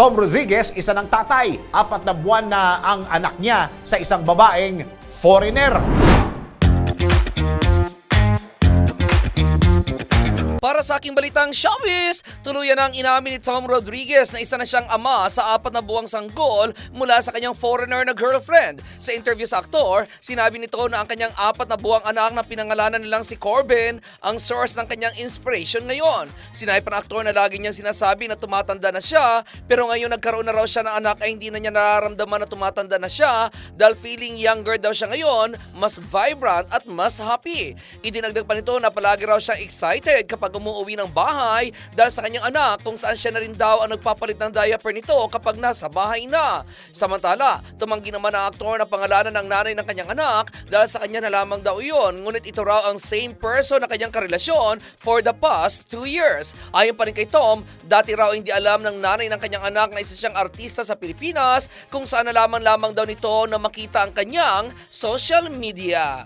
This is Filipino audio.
Tom Rodriguez, isa ng tatay. Apat na buwan na ang anak niya sa isang babaeng foreigner. Para sa aking balitang showbiz, tuluyan ang inamin ni Tom Rodriguez na isa na siyang ama sa apat na buwang sanggol mula sa kanyang foreigner na girlfriend. Sa interview sa aktor, sinabi nito na ang kanyang apat na buwang anak na pinangalanan nilang si Corbin ang source ng kanyang inspiration ngayon. Sinabi pa ng aktor na lagi niyang sinasabi na tumatanda na siya pero ngayon nagkaroon na raw siya ng anak ay hindi na niya nararamdaman na tumatanda na siya dahil feeling younger daw siya ngayon, mas vibrant at mas happy. Idinagdag pa nito na palagi raw siyang excited kapag umuwi ng bahay dahil sa kanyang anak kung saan siya na rin daw ang nagpapalit ng diaper nito kapag nasa bahay na. Samantala, tumanggi naman ang aktor na pangalanan ng nanay ng kanyang anak dahil sa kanya na lamang daw iyon ngunit ito raw ang same person na kanyang karelasyon for the past two years. Ayon pa rin kay Tom, dati raw hindi alam ng nanay ng kanyang anak na isa siyang artista sa Pilipinas kung saan na lamang lamang daw nito na makita ang kanyang social media.